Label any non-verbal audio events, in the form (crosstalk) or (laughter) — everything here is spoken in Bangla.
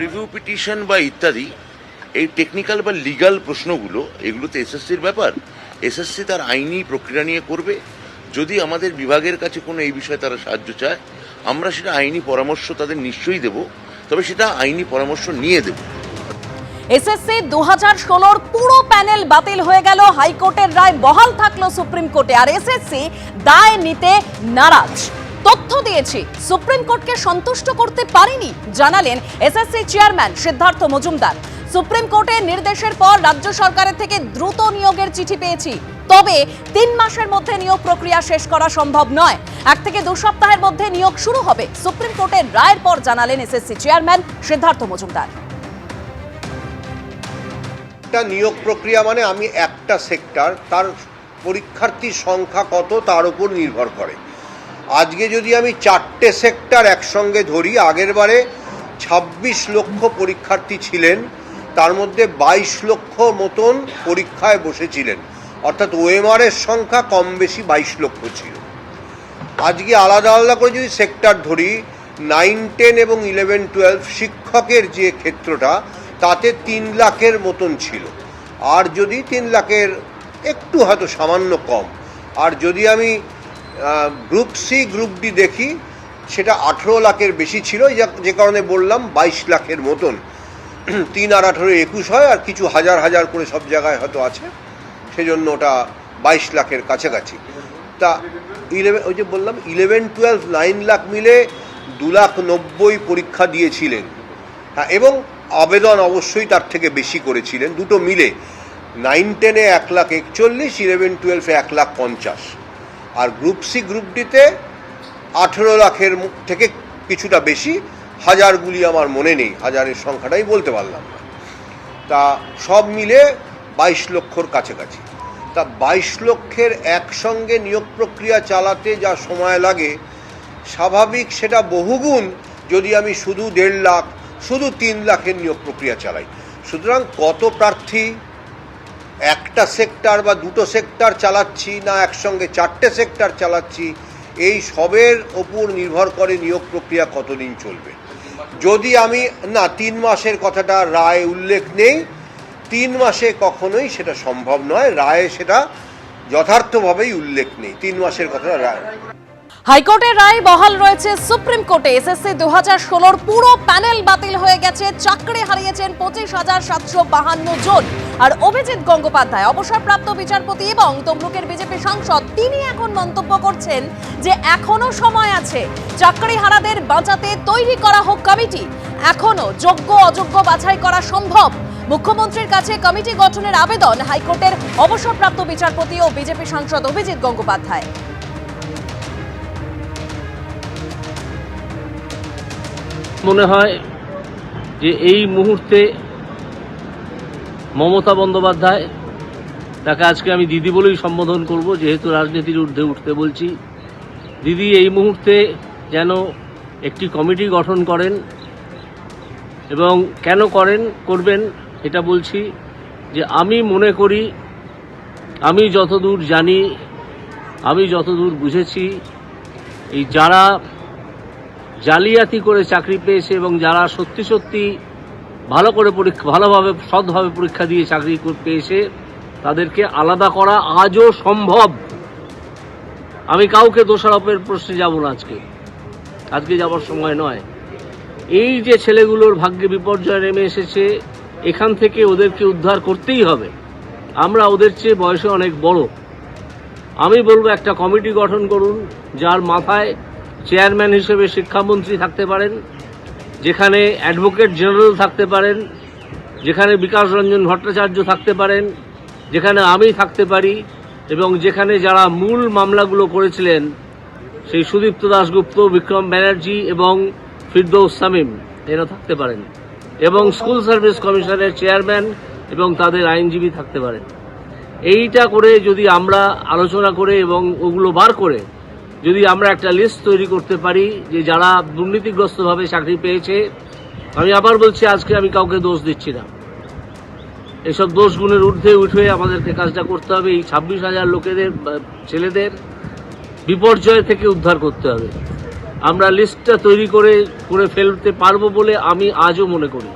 প্রিভিউ পিটিশন বা ইত্যাদি, এই টেকনিক্যাল বা লিগ্যাল প্রশ্নগুলো এগুলো তো এসএসসির ব্যাপার। এসএসসি তার আইনি প্রক্রিয়া নিয়ে করবে। যদি আমাদের বিভাগের কাছে কোনো এই বিষয়ে তারা সাহায্য চায়, আমরা সেটা আইনি পরামর্শ তাদের নিশ্চয়ই দেব, তবে সেটা আইনি পরামর্শ নিয়ে দেব। এসএসসি দু হাজার ষোলোর পুরো প্যানেল বাতিল হয়ে গেল, হাইকোর্টের রায় বহাল থাকল সুপ্রিম কোর্টে। আর এসএসসি দায় নিতে নারাজ। তথ্য দিয়েছি। সুপ্রিম কোর্টকে সন্তুষ্ট করতে পারিনি, জানালেন SSC chairman Siddhartha Majumdar. Supreme কোর্টের নির্দেশের পর রাজ্য সরকারের থেকে দ্রুত নিয়োগের চিঠি পেয়েছি। তবে তিন মাসের মধ্যে নিয়োগ প্রক্রিয়া শেষ করা সম্ভব নয়। এক থেকে দু সপ্তাহের মধ্যে নিয়োগ শুরু হবে, সুপ্রিম কোর্টের রায়ের পর জানালেন এসএসসি চেয়ারম্যান সিদ্ধার্থ মজুমদার। একটা নিয়োগ প্রক্রিয়া মানে আমি একটা সেক্টর, তার পরীক্ষার্থীর সংখ্যা কত, তার উপর নির্ভর করে। আজকে যদি আমি চারটে সেক্টর একসঙ্গে ধরি, আগের বারে ছাব্বিশ লক্ষ পরীক্ষার্থী ছিলেন, তার মধ্যে বাইশ লক্ষ মতন পরীক্ষায় বসেছিলেন। অর্থাৎ ওএমআর এর সংখ্যা কম বেশি বাইশ লক্ষ ছিল। আজকে আলাদা আলাদা করে যদি সেক্টর ধরি, নাইন, টেন এবং ইলেভেন, টুয়েলভ শিক্ষকের যে ক্ষেত্রটা, তাতে তিন লাখের মতন ছিল। আর যদি তিন লাখের একটু হয়তো সামান্য কম। আর যদি আমি গ্রুপ সি গ্রুপ ডি দেখি, সেটা আঠেরো লাখের বেশি ছিল যা- কারণে বললাম বাইশ লাখের মতন। (clears throat) তিন আর আঠেরো একুশ হয়, আর কিছু হাজার হাজার করে সব জায়গায় হয়তো আছে, সেজন্য ওটা বাইশ লাখের কাছাকাছি। তা ইলেভেন ওই যে বললাম ইলেভেন টুয়েলভ নাইন লাখ মিলে দু লাখ নব্বই পরীক্ষা দিয়েছিলেন। হ্যাঁ এবং আবেদন অবশ্যই তার থেকে বেশি করেছিলেন, দুটো মিলে। নাইন টেনে এক লাখ একচল্লিশ ইলেভেন টুয়েলভে এক লাখ পঞ্চাশ। আর গ্রুপ সি, গ্রুপ ডিতে আঠেরো লাখের থেকে কিছুটা বেশি হাজারগুলি আমার মনে নেই, হাজারের সংখ্যাটাই বলতে পারলাম না। তা সব মিলে বাইশ লক্ষর কাছাকাছি। তা বাইশ লক্ষের একসঙ্গে নিয়োগ প্রক্রিয়া চালাতে যা সময় লাগে, স্বাভাবিক সেটা বহুগুণ যদি আমি শুধু দেড় লাখ, শুধু তিন লাখের নিয়োগ প্রক্রিয়া চালাই। সুতরাং কত প্রার্থী একটা সেক্টর বা দুটো সেক্টর চালাচ্ছি না একসঙ্গে চারটে সেক্টর চালাচ্ছি, এই সবের ওপর নির্ভর করে নিয়োগ প্রক্রিয়া কতদিন চলবে। যদি আমি, না, তিন মাসের কথাটা রায় উল্লেখ নেই, তিন মাসে কখনোই সেটা সম্ভব নয়, রায়ে সেটা যথার্থভাবেই উল্লেখ নেই, তিন মাসের কথাটা রায়। হাইকোর্টের রায় বহাল রয়েছে সুপ্রিম কোর্টে। এসএসসি দু হাজার ষোলোর পুরো প্যানেল বাতিল হয়ে গেছে। চাকরি হারিয়েছেন পঁচিশ হাজার সাতশো বাহান্ন জন। আর অভিজিৎ গঙ্গোপাধ্যায়, অবসরপ্রাপ্ত বিচারপতি এবং তমলুকের বিজেপি সাংসদ, তিনি এখন মন্তব্য করছেন যে এখনও সময় আছে। চাকরি হারাদের বাঁচাতে তৈরি করা হোক কমিটি। এখনও যোগ্য অযোগ্য বাছাই করা সম্ভব। মুখ্যমন্ত্রীর কাছে কমিটি গঠনের আবেদন হাইকোর্টের অবসরপ্রাপ্ত বিচারপতি ও বিজেপি সাংসদ অভিজিৎ গঙ্গোপাধ্যায়। মনে হয় যে এই মুহূর্তে মমতা বন্দ্যোপাধ্যায় তাকে আজকে আমি দিদি বলেই সম্বোধন করব, যেহেতু রাজনীতির ঊর্ধ্বে উঠতে বলছি। দিদি, এই মুহূর্তে যেন একটি কমিটি গঠন করেন এবং কেন করেন, করবেন, এটা বলছি যে আমি মনে করি, আমি যতদূর জানি, আমি যতদূর বুঝেছি, এই যারা জালিয়াতি করে চাকরি পেয়েছে এবং যারা সত্যি সত্যি ভালো করে পরীক্ষা, ভালোভাবে, সৎভাবে পরীক্ষা দিয়ে চাকরি কর- পেয়েছে, তাদেরকে আলাদা করা আজও সম্ভব। আমি কাউকে দোষারোপের প্রশ্নে যাব না আজকে। আজকে যাবার সময় নয়। এই যে ছেলেগুলোর ভাগ্যে বিপর্যয় নেমে এসেছে, এখান থেকে ওদেরকে উদ্ধার করতেই হবে। আমরা ওদের চেয়ে বয়সে অনেক বড়। আমি বলব একটা কমিটি গঠন করুন, যার মাথায় চেয়ারম্যান হিসেবে শিক্ষামন্ত্রী থাকতে পারেন, যেখানে অ্যাডভোকেট জেনারেল থাকতে পারেন, যেখানে বিকাশ রঞ্জন ভট্টাচার্য থাকতে পারেন, যেখানে আমি থাকতে পারি, এবং যেখানে যারা মূল মামলাগুলো করেছিলেন, সেই সুদীপ্ত দাশগুপ্ত, বিক্রম ব্যানার্জি এবং ফিরদৌস সামিম এরা থাকতে পারেন। এবং স্কুল সার্ভিস কমিশনের চেয়ারম্যান এবং তাদের আইনজীবী থাকতে পারেন। এইটা করে যদি আমরা আলোচনা করে এবং ওগুলো বার করে যদি আমরা একটা লিস্ট তৈরি করতে পারি যে যারা দুর্নীতিগ্রস্তভাবে চাকরি পেয়েছে, আমি আবার বলছি, আজকে আমি কাউকে দোষ দিচ্ছি না। এসব দোষ গুণের ঊর্ধ্বে উঠে আমাদেরকে কাজটা করতে হবে, এই ছাব্বিশ হাজার লোকেদের ছেলেদের বিপর্যয় থেকে উদ্ধার করতে হবে। আমরা লিস্টটা তৈরি করে করে ফেলতে পারব বলে আমি আজও মনে করি।